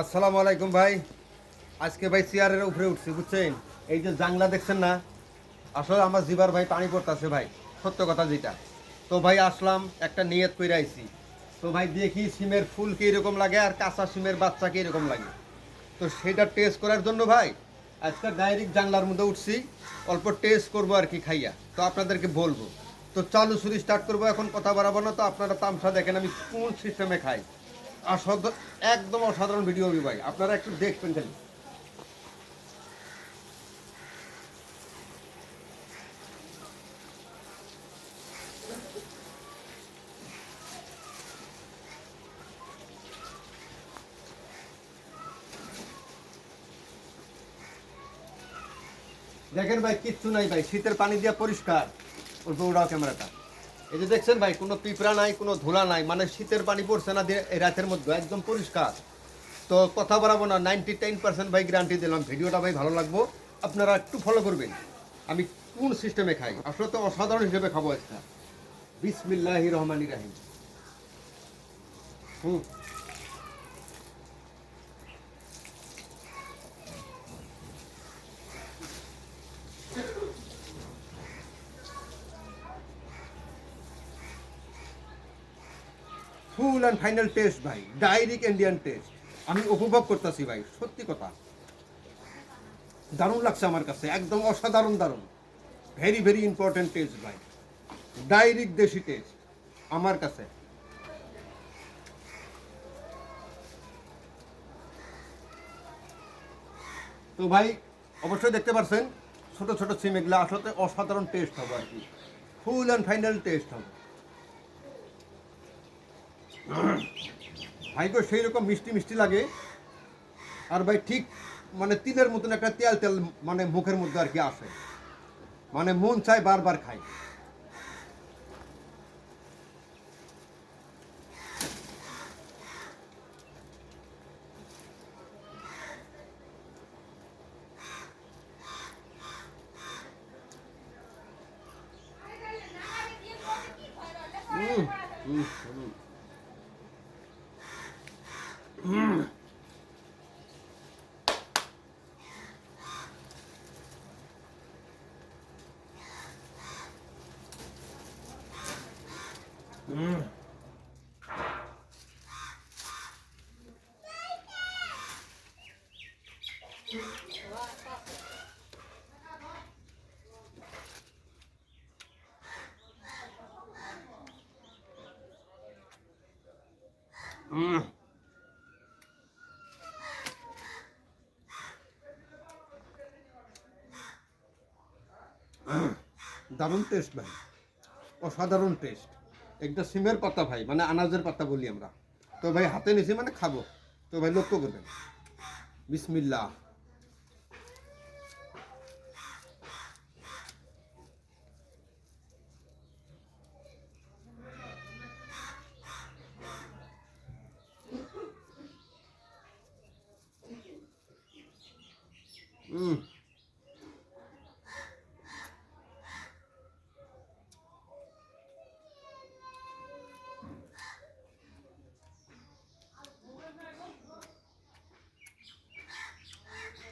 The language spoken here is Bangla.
আসসালামু আলাইকুম ভাই। আজকে ভাই চেয়ারের উপরে উঠছি, বুঝছেন? এই যে জাংলা দেখছেন না? আসলে আমার জিবার ভাই পানি পড়তেছে ভাই, সত্য কথা যেটা। তো ভাই আসলাম, একটা নিয়ত করে আইছি। তো ভাই দেখি সিমের ফুল কীরকম লাগে আর কাঁচা সিমের বাচ্চা কীরকম লাগে। তো সেটা টেস্ট করার জন্য ভাই, আজকে ডাইরেক্ট জানলার মধ্যে উঠছি, অল্প টেস্ট করব আর কি খাইয়া। তো আপনাদেরকে বলব। তো চালু শুরু স্টার্ট করব, এখন কথা বাড়াবো না, তো আপনারা তামসা দেখেন, আমি কোন সিস্টেমে খাই। অসাধ একদম অসাধারণ ভিডিও হবে ভাই। আপনারা একটু দেখবেন খালি। দেখেন ভাই, কিচ্ছু নাই ভাই। শীতের পানি দিয়ে পরিষ্কার। ওর বউড়াও ক্যামেরাটা। এই যে দেখছেন ভাই, কোনো পিঁপড়া নাই, কোনো ধুলা নাই মানে শীতের পানি পড়ছে না এই রাতের মধ্যে, একদম পরিষ্কার। তো কথা বলাবো না নাইনটি টেন পার্সেন্ট ভাই গ্যারান্টি দিলাম, ভিডিওটা ভাই ভালো লাগবো, আপনারা একটু ফলো করবেন। আমি কোন সিস্টেমে খাই? আসলে তো অসাধারণ হিসেবে খাব একটা বিসমিল্লাহ রহমান রাহিম। হুম। ফুল অ্যান্ড ফাইনাল টেস্ট, ভাই। Direct Indian taste. আমি উপভোগ করতেছি, ভাই। সত্যি কথা। দারুণ লাগছে আমার কাছে। একদম অসাধারণ, দারুণ। ভেরি ভেরি ইম্পর্টেন্ট টেস্ট ভাই। ডাইরেক্ট দেশি টেস্ট আমার কাছে। তো, ভাই, অবশ্যই দেখতে পাচ্ছেন ছোট ছোট সিম এগুলো আসলে অসাধারণ টেস্ট হবে আর কি। ফুল অ্যান্ড ফাইনাল টেস্ট হবে। ভাইগো সেই রকম মিষ্টি মিষ্টি লাগে। আর ভাই ঠিক মানে তিলের মতন একটা তেল তেল মানে মুখের মধ্যে আর কি আসে। মানে মন চায় বারবার খাই। うん。দারুণ টেস্ট ভাই। অসাধারণ টেস্ট একটা সিমের পাতা ভাই মানে আনাজের পাতা বলি আমরা। তো ভাই হাতে নিছি মানে খাব। তো ভাই লক্ষ্য করবেন। বিসমিল্লা হুম